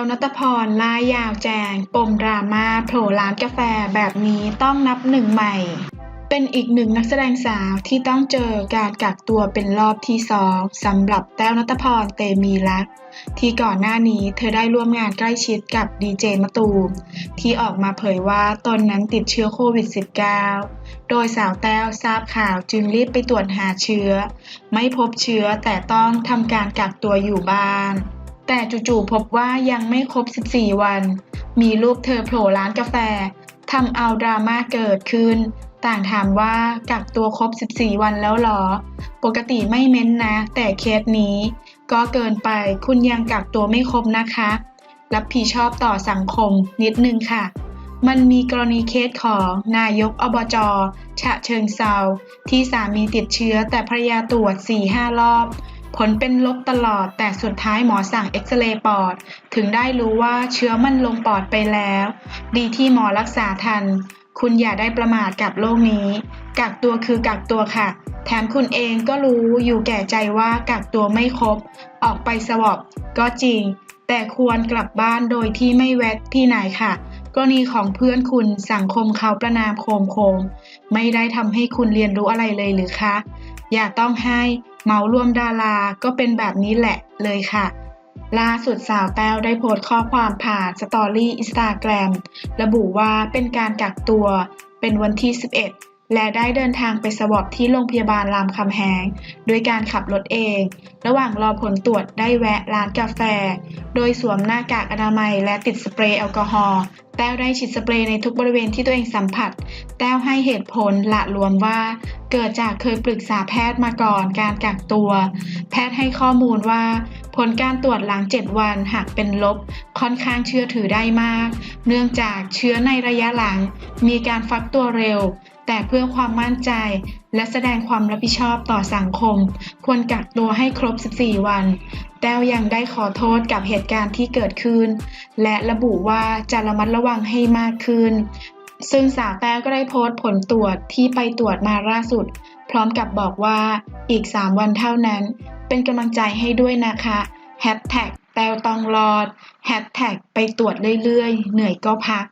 วนัตพรล่ายาวแจง ปมดราม่าโผล่ร้านกาแฟแบบนี้ต้องนับหนึ่งใหม่ เป็นอีกหนึ่งนักแสดงสาวที่ต้องเจอการกักตัวเป็นรอบที่สองสำหรับแต้วนัตพรเตมีรัก ที่ก่อนหน้านี้เธอได้ร่วมงานใกล้ชิดกับดีเจมะตูม ที่ออกมาเผยว่าตนนั้นติดเชื้อโควิด -19 โดยสาวแต้วทราบข่าวจึงรีบไปตรวจหาเชื้อ ไม่พบเชื้อแต่ต้องทำการกักตัวอยู่บ้าน แต่จู่ๆพบว่ายังไม่ครบ 14 วัน มีรูปเธอโผล่ร้านกาแฟทำเอาดราม่าเกิดขึ้น ต่างถามว่ากักตัวครบ 14 วันแล้วหรอ ปกติไม่เม้นนะ แต่เคสนี้ ก็เกินไปคุณยังกักตัวไม่ครบนะคะ รับผิดชอบต่อสังคมนิดนึงค่ะมันมีกรณีเคสของนายกอบจฉะเชิงเซาที่สามีติดเชื้อแต่ภรรยาตรวจ 4-5 รอบ ผลเป็นลบตลอด แต่สุดท้ายหมอสั่งเอ็กซเรย์ปอด ถึงได้รู้ว่าเชื้อมันลงปอดไปแล้ว ดีที่หมอรักษาทัน คุณอย่าได้ประมาทกับโรคนี้ กักตัวคือกักตัวค่ะ แถมคุณเองก็รู้อยู่แก่ใจว่ากักตัวไม่ครบ ออกไปสวอปก็จริง แต่ควรกลับบ้านโดยที่ไม่แวะที่ไหนค่ะ กรณีของเพื่อนคุณสังคมเขาประนามโคมโคม ไม่ได้ทำให้คุณเรียนรู้อะไรเลยหรือคะ อย่าต้องให้ เหมารวมดาราก็เป็นแบบนี้แหละเลยค่ะ ล่าสุดสาวแต้วได้โพสต์ข้อความผ่านสตอรี่อินสตาแกรมระบุว่าเป็นการกักตัวเป็นวันที่ 11 และได้เดินทางไปสวอปที่โรงพยาบาลรามคำแหงด้วยการขับรถเอง ระหว่างรอผลตรวจได้แวะร้านกาแฟ โดยสวมหน้ากากอนามัยและติดสเปรย์แอลกอฮอล์แต้วได้ฉีดสเปรย์ในทุกบริเวณที่ตัวเองสัมผัส แต้วให้เหตุผลละรวมว่า เกิดจากเคยปรึกษาแพทย์มาก่อนการกักตัว แพทย์ให้ข้อมูลว่า ผลการตรวจหลัง 7 วันหากเป็นลบ ค่อนข้างเชื่อถือได้มาก เนื่องจากเชื้อในระยะหลัง มีการฟักตัวเร็ว แต่เพื่อความมั่นใจ และแสดงความรับผิดชอบต่อสังคม ควรกักตัวให้ครบ 14 วัน แต้วยังได้ขอโทษกับเหตุการณ์ที่เกิดขึ้น และระบุว่าจะระมัดระวังให้มากขึ้น ซึ่งสาวแต้วก็ได้โพสต์ผลตรวจที่ไปตรวจมาล่าสุด พร้อมกับบอกว่าอีก 3 วันเท่านั้น เป็นกำลังใจให้ด้วยนะคะแฮชแท็กแต้วต้องรอดแฮชแท็กไปตรวจเรื่อยๆ เหนื่อยก็พัก